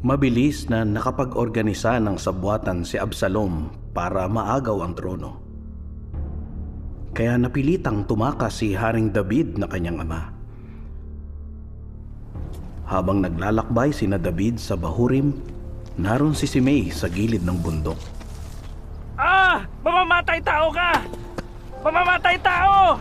Mabilis na nakapag-organisa ng sabuatan si Absalom para maagaw ang trono. Kaya napilitang tumakas si Haring David na kanyang ama. Habang naglalakbay sina David sa Bahurim, naroon si Simei sa gilid ng bundok. Ah! Mamamatay tao ka! Mamamatay tao!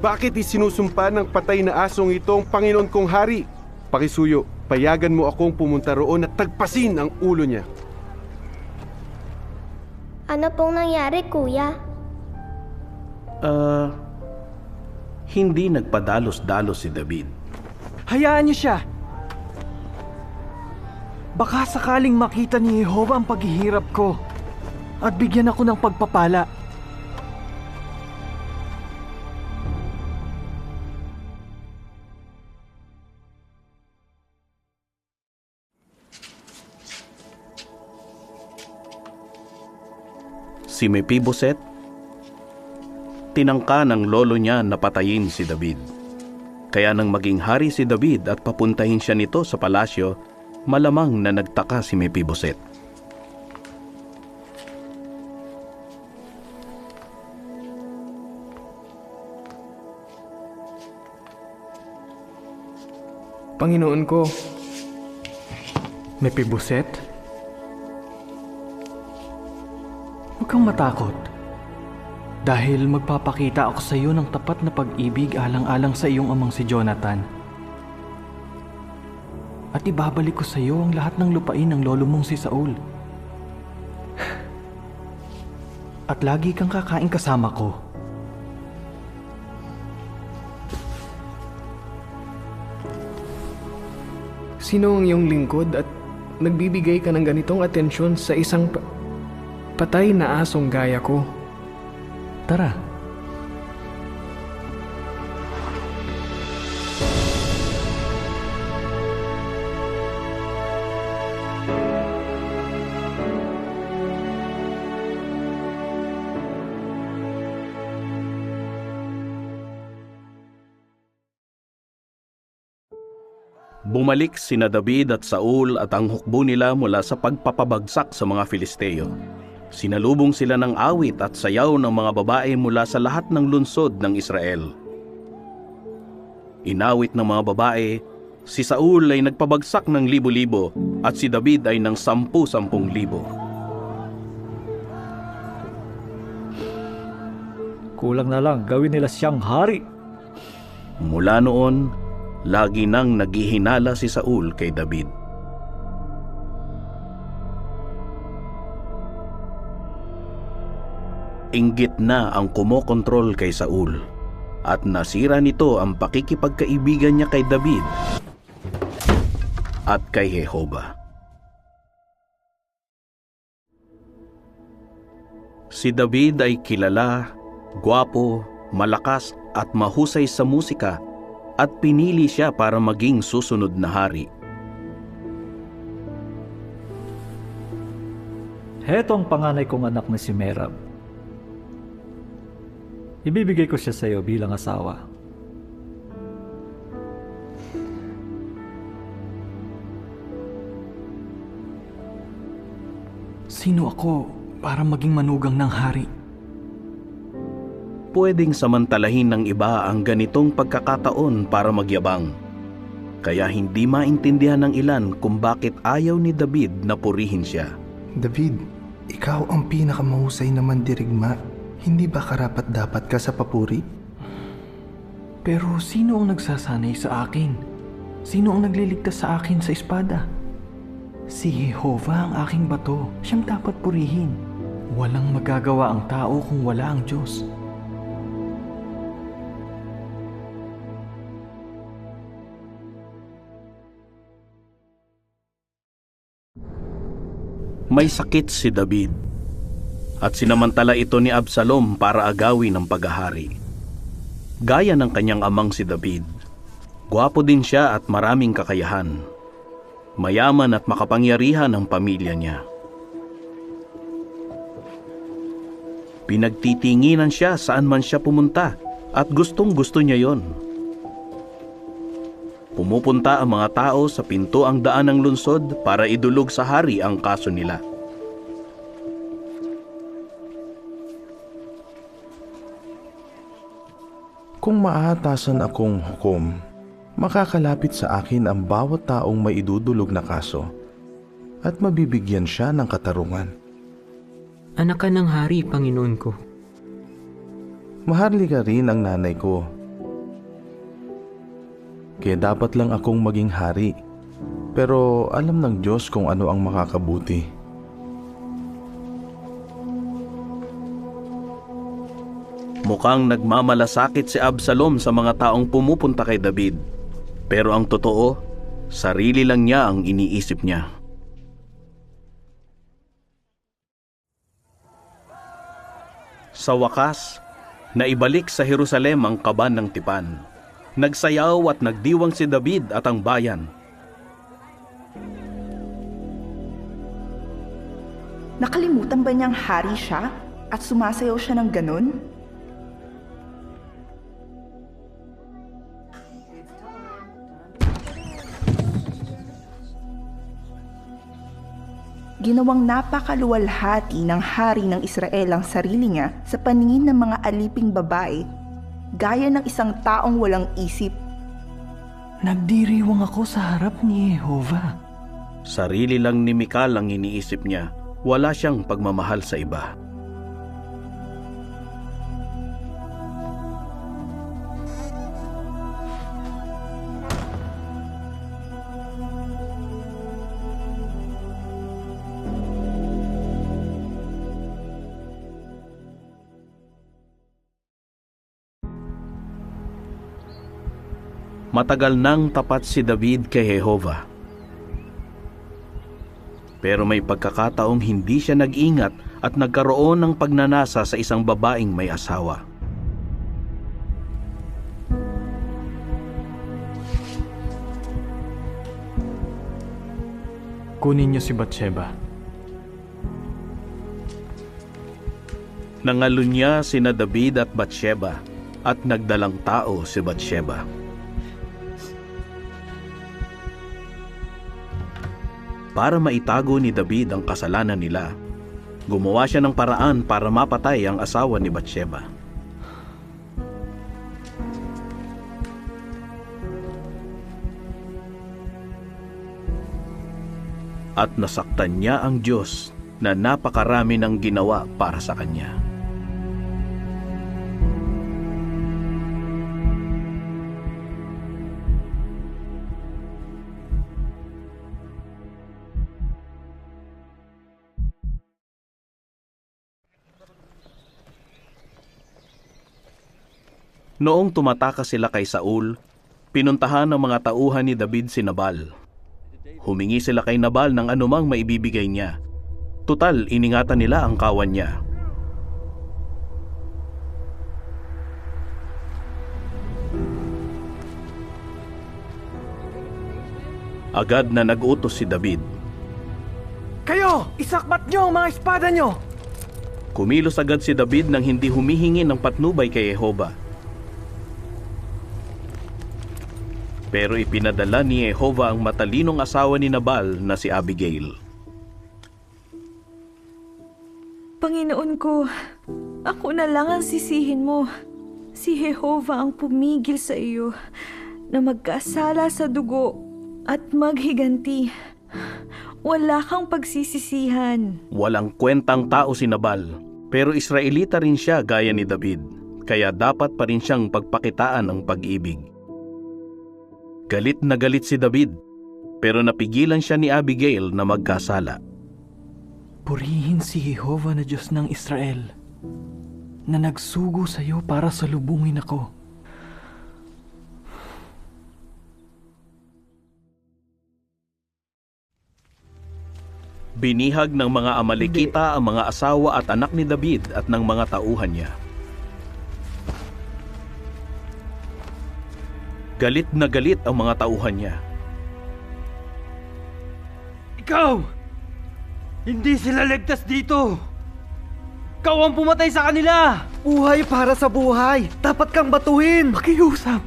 Bakit isinusumpa ng patay na asong ito ang Panginoon kong hari? Pakisuyo, payagan mo akong pumunta roon at tagpasin ang ulo niya. Ano pong nangyari, kuya? Ah, hindi nagpadalos-dalos si David. Hayaan niyo siya. Baka sakaling makita ni Jehovah ang paghihirap ko at bigyan ako ng pagpapala. Si Mephiboset, tinangka ng lolo niya na patayin si David. Kaya nang maging hari si David at papuntahin siya nito sa palasyo, malamang na nagtaka si Mephiboset. Panginoon ko, May pibuset? Kang matakot. Dahil magpapakita ako sa iyo ng tapat na pag-ibig alang-alang sa iyong amang si Jonathan. At ibabalik ko sa iyo ang lahat ng lupain ng lolo mong si Saul. At lagi kang kakain kasama ko. sino ang iyong lingkod at nagbibigay ka ng ganitong atensyon sa isang pa- patay na asong gaya ko? Tara, Bumalik sina David at Saul at ang hukbo nila mula sa pagpapabagsak sa mga Filisteo. Sinalubong sila ng awit at sayaw ng mga babae mula sa lahat ng lunsod ng Israel. Inawit ng mga babae, si Saul ay nagpabagsak ng libo-libo at si David ay ng sampu-sampung libo. Kulang na lang gawin nila siyang hari. Mula noon, lagi nang naghihinala si Saul kay David. Inggit na ang kumokontrol kay Saul at nasira nito ang pakikipagkaibigan niya kay David at kay Jehovah. Si David ay kilala, gwapo, malakas at mahusay sa musika at pinili siya para maging susunod na hari. Heto ang panganay kong anak na si Merab. Ibibigay ko siya sa iyo bilang asawa. sino ako para maging manugang ng hari? Pwedeng samantalahin ng iba ang ganitong pagkakataon para magyabang. Kaya hindi maintindihan ng ilan kung bakit ayaw ni David na purihin siya. David, ikaw ang pinakamahusay na mandirigma. Hindi ba karapat dapat ka sa papuri? Pero sino ang nagsasanay sa akin? Sino ang nagliligtas sa akin sa espada? Si Jehovah ang aking bato. Siyang dapat purihin. Walang magagawa ang tao kung wala ang Diyos. May sakit si David at sinamantala ito ni Absalom para agawin ang paghahari. Gaya ng kanyang amang si David, gwapo din siya at maraming kakayahan. Mayaman at makapangyarihan ang pamilya niya. Pinagtitinginan siya saan man siya pumunta at gustong gusto niya yon. Pumupunta ang mga tao sa pinto ang daan ng lungsod para idulog sa hari ang kaso nila. Kung maaatasan akong hukom, makakalapit sa akin ang bawat taong may idudulog na kaso at mabibigyan siya ng katarungan. Anak ka ng hari, Panginoon ko. Maharlika rin ang nanay ko. Kaya dapat lang akong maging hari. Pero alam ng Diyos kung ano ang makakabuti. Mukhang nagmamalasakit si Absalom sa mga taong pumupunta kay David. Pero ang totoo, sarili lang niya ang iniisip niya. Sa wakas, naibalik sa Jerusalem ang kaban ng tipan. Nagsayaw at nagdiwang si David at ang bayan. Nakalimutan ba niyang hari siya at sumasayaw siya ng ganun? Ginawang napakaluwalhati ng hari ng Israel ang sarili niya sa paningin ng mga aliping babae, gaya ng isang taong walang isip. Nagdiriwang ako sa harap ni Jehovah. Sarili lang ni Mikal ang iniisip niya. Wala siyang pagmamahal sa iba. Matagal nang tapat si David kay Jehovah. Pero may pagkakataong hindi siya nag-ingat at nagkaroon ng pagnanasa sa isang babaeng may asawa. Kunin niyo si Bathsheba. Nangalunya sina David at Bathsheba at nagdalang tao si Bathsheba. Para maitago ni David ang kasalanan nila, gumawa siya ng paraan para mapatay ang asawa ni Bathsheba. At nasaktan niya ang Diyos na napakarami ng ginawa para sa kanya. Noong tumataka sila kay Saul, pinuntahan ng mga tauhan ni David si Nabal. Humingi sila kay Nabal ng anumang maibibigay niya. Tutal, iningatan nila ang kawan niya. Agad na nag-utos si David. Kayo! Isakbat niyo ang mga espada niyo! Kumilos agad si David nang hindi humihingi ng patnubay kay Jehova. Pero ipinadala ni Jehova ang matalinong asawa ni Nabal na si Abigail. Panginoon ko, ako na lang ang sisihin mo. Si Jehovah ang pumigil sa iyo na magkasala sa dugo at maghiganti. Wala kang pagsisisihan. Walang kwentang tao si Nabal, pero Israelita rin siya gaya ni David, kaya dapat pa rin siyang pagpakitaan ng pag-ibig. Galit na galit si David, pero napigilan siya ni Abigail na magkasala. Purihin si Jehovah na Diyos ng Israel na nagsugo sa iyo para salubungin ako. Binihag ng mga Amalekita ang mga asawa at anak ni David at ng mga tauhan niya. Galit na galit ang mga tauhan niya. Ikaw! Hindi sila ligtas dito! Ikaw ang pumatay sa kanila! Buhay para sa buhay! Dapat kang batuhin! Pakiusap!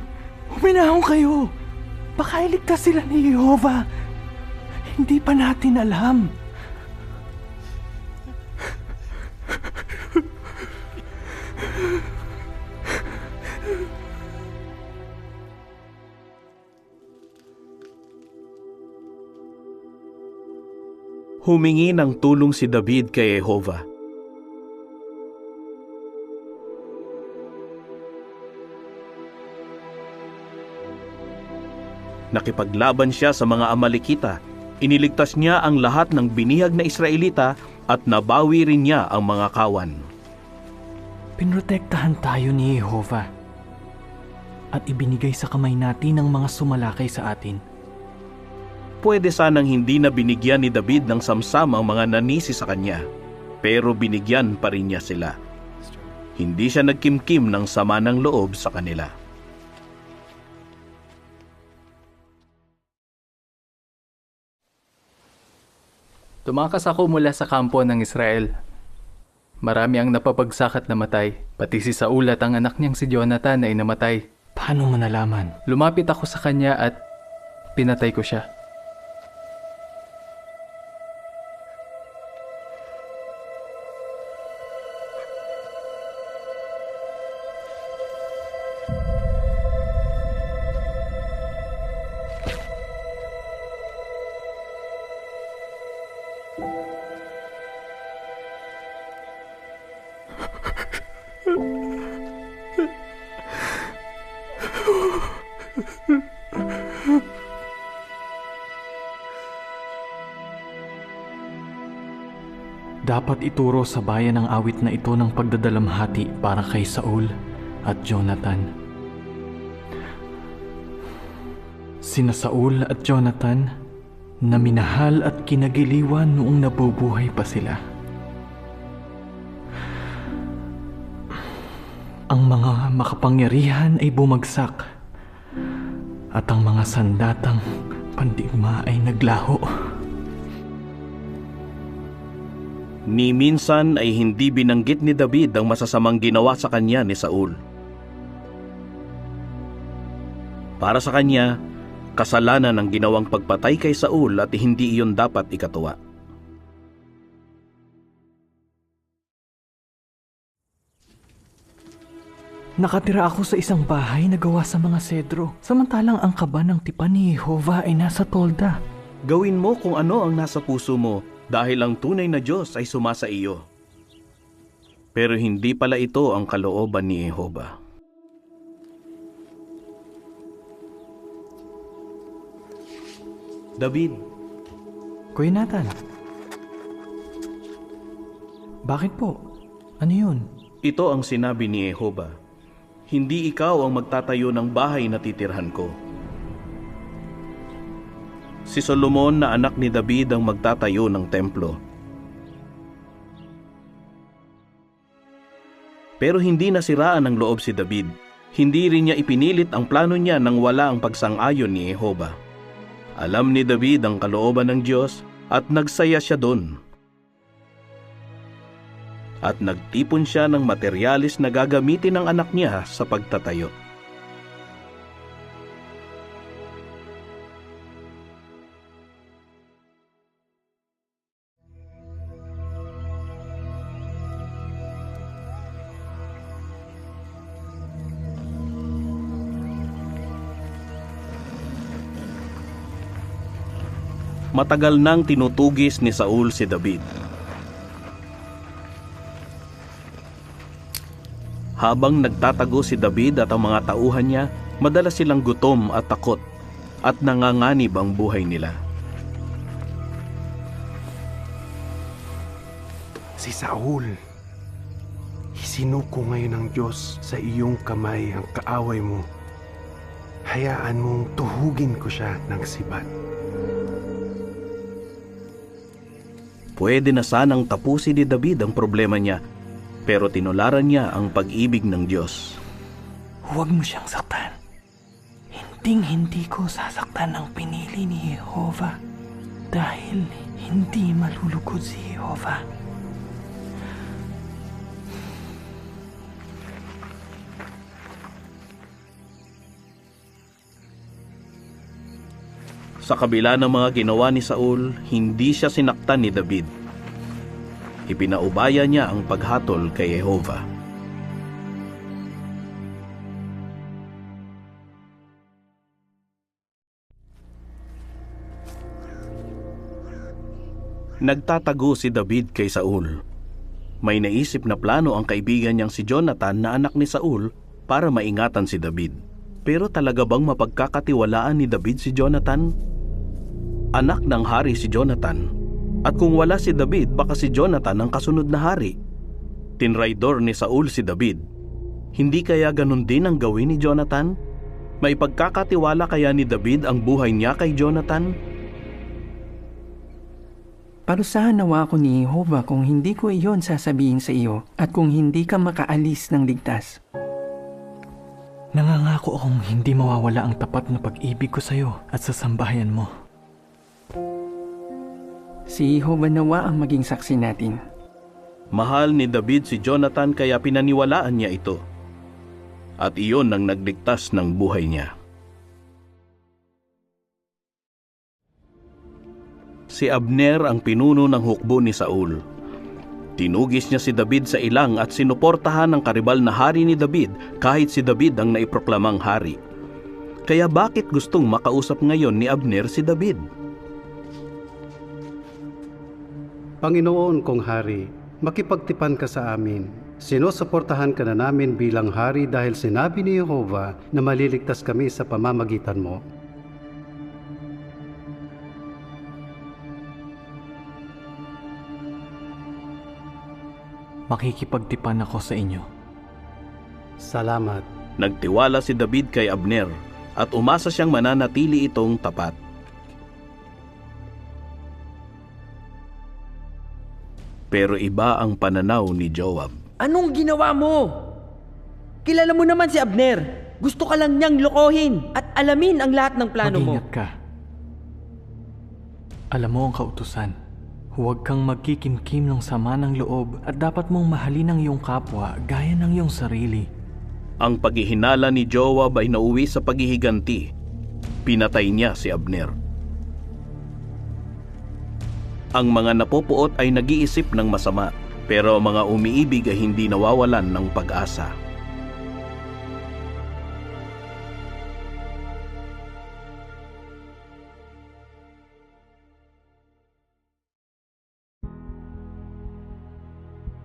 Huminahon kayo! Baka iligtas sila ni Jehovah. Hindi pa natin alam. Humingi ng tulong si David kay Jehovah. Nakipaglaban siya sa mga Amalekita. Iniligtas niya ang lahat ng binihag na Israelita at nabawi rin niya ang mga kawan. Pinrotektahan tayo ni Jehovah at ibinigay sa kamay natin ang mga sumalakay sa atin. Pwede sanang hindi na binigyan ni David ng samsam ang mga nanisi sa kanya, pero binigyan pa rin niya sila. Hindi siya nagkimkim ng sama ng loob sa kanila. Tumakas ako mula sa kampo ng Israel. Marami ang napabagsak at namatay, pati si Saul at ang anak niyang si Jonathan ay namatay. Paano mo nalaman? Lumapit ako sa kanya at pinatay ko siya. Dapat ituro sa bayan ang awit na ito ng pagdadalamhati para kay Saul at Jonathan. Sina Saul at Jonathan na minahal at kinagiliwan noong nabubuhay pa sila. Ang mga makapangyarihan ay bumagsak at ang mga sandatang pandigma ay naglaho. Ni minsan ay hindi binanggit ni David ang masasamang ginawa sa kanya ni Saul. Para sa kanya, kasalanan ang ginawang pagpatay kay Saul at hindi iyon dapat ikatuwa. Nakatira ako sa isang bahay na gawa sa mga sedro, samantalang ang kaba ng tipan ni Jehovah ay nasa tolda. Gawin mo kung ano ang nasa puso mo dahil ang tunay na Diyos ay sumasa iyo. Pero hindi pala ito ang kalooban ni Jehovah. David, Kuya Nathan. Bakit po? Ano yun? ito ang sinabi ni Jehovah. Hindi ikaw ang magtatayo ng bahay na titirhan ko. Si Solomon na anak ni David ang magtatayo ng templo. Pero hindi nasiraan ng loob si David. Hindi rin niya ipinilit ang plano niya nang wala ang pagsang-ayon ni Jehovah. Alam ni David ang kalooban ng Diyos at nagsaya siya doon. At nagtipon siya ng materyales na gagamitin ng anak niya sa pagtatayo. Matagal nang tinutugis ni Saul si David. Habang nagtatago si David at ang mga tauhan niya, madalas silang gutom at takot at nanganganib ang buhay nila. Si Saul. Isinuko ngayon ng Diyos sa iyong kamay ang kaaway mo. Hayaan mong tuhugin ko siya ng sibat. Pwede na sanang tapusin ni David ang problema niya, pero tinularan niya ang pag-ibig ng Diyos. Huwag mo siyang saktan. Hinding hindi ko sasaktan ang pinili ni Jehovah dahil hindi malulugod si Jehovah. Sa kabila ng mga ginawa ni Saul, hindi siya sinaktan ni David. Ipinaubaya niya ang paghatol kay Jehovah. Nagtatago si David kay Saul. May naisip na plano ang kaibigan niyang si Jonathan na anak ni Saul para maingatan si David. Pero talaga bang mapagkakatiwalaan ni David si Jonathan? Anak ng hari si Jonathan. At kung wala si David, baka si Jonathan ang kasunod na hari. Tinraidor ni Saul si David. Hindi kaya ganun din ang gawin ni Jonathan? May pagkakatiwala kaya ni David ang buhay niya kay Jonathan? Parusahan nawa ako ni Jehovah kung hindi ko iyon sasabihin sa iyo at kung hindi ka makaalis ng ligtas. Nangangako akong hindi mawawala ang tapat na pag-ibig ko sa iyo at sa sambahayan mo. Si Jehovah nawa ang maging saksi natin. Mahal ni David si Jonathan kaya pinaniwalaan niya ito. At iyon ang nagligtas ng buhay niya. Si Abner ang pinuno ng hukbo ni Saul. Tinugis niya si David sa ilang at sinuportahan ang karibal na hari ni David kahit si David ang naiproklamang hari. Kaya bakit gustong makausap ngayon ni Abner si David? Panginoon kong hari, makipagtipan ka sa amin. Sinusuportahan ka na namin bilang hari dahil sinabi ni Jehovah na maliligtas kami sa pamamagitan mo. Makikipagtipan ako sa inyo. Salamat. Nagtiwala si David kay Abner at umasa siyang mananatili itong tapat. Pero iba ang pananaw ni Joab. Anong ginawa mo? Kilala mo naman si Abner. Gusto ka lang niyang lokohin at alamin ang lahat ng plano mo. Mag-ingat ka. Alam mo ang kautusan. Huwag kang magkikimkim ng sama ng loob at dapat mong mahalin ang iyong kapwa gaya ng iyong sarili. Ang paghihinala ni Joab ay nauwi sa paghihiganti. Pinatay niya si Abner. Ang mga napupuot ay nag-iisip ng masama, pero mga umiibig ay hindi nawawalan ng pag-asa.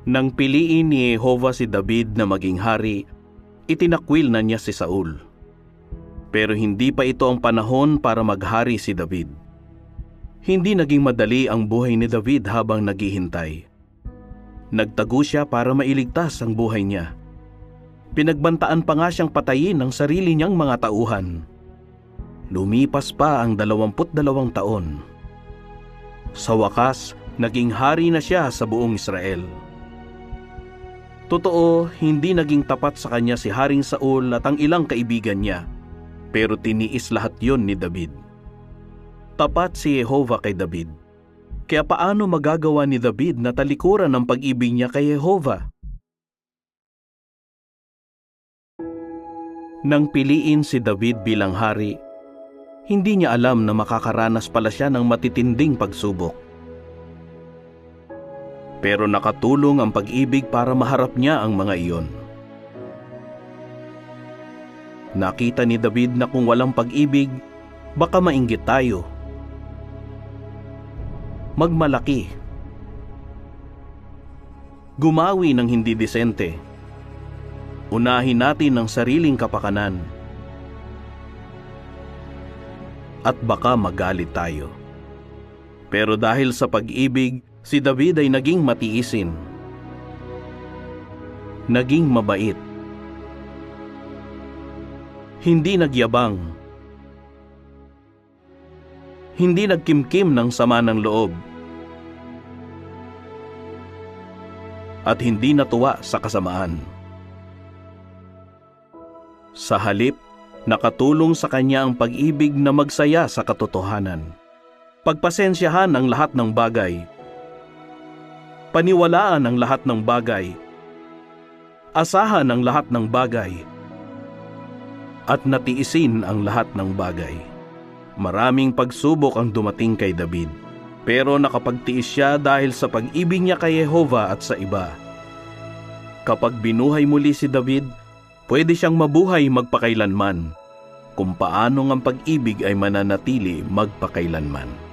Nang piliin ni Jehovah si David na maging hari, itinakwil na niya si Saul. Pero hindi pa ito ang panahon para maghari si David. Hindi naging madali ang buhay ni David habang naghihintay. Nagtago siya para mailigtas ang buhay niya. Pinagbantaan pa nga siyang patayin ng sarili niyang mga tauhan. Lumipas pa ang dalawamput dalawang taon. Sa wakas, naging hari na siya sa buong Israel. Totoo, hindi naging tapat sa kanya si Haring Saul at ang ilang kaibigan niya, pero tiniis lahat yon ni David. Tapat si Jehovah kay David. Kaya paano magagawa ni David na talikuran ang pag-ibig niya kay Jehovah? Nang piliin si David bilang hari, hindi niya alam na makakaranas pala siya ng matitinding pagsubok. Pero nakatulong ang pag-ibig para maharap niya ang mga iyon. Nakita ni David na kung walang pag-ibig, baka mainggit tayo. Magmalaki. Gumawi ng hindi disente. Unahin natin ang sariling kapakanan. At baka magalit tayo. Pero dahil sa pag-ibig, si David ay naging matiisin. Naging mabait. Hindi nagyabang. Hindi nagkimkim ng sama ng loob. At hindi natuwa sa kasamaan. Sa halip, nakatulong sa kanya ang pag-ibig na magsaya sa katotohanan. Pagpasensyahan ang lahat ng bagay. Paniwalaan ang lahat ng bagay. Asahan ang lahat ng bagay. At natiisin ang lahat ng bagay. Maraming pagsubok ang dumating kay David. Pero nakapagtiis siya dahil sa pag-ibig niya kay Jehova at sa iba. Kapag binuhay muli si David, pwede siyang mabuhay magpakailanman kung paano ang pag-ibig ay mananatili magpakailanman.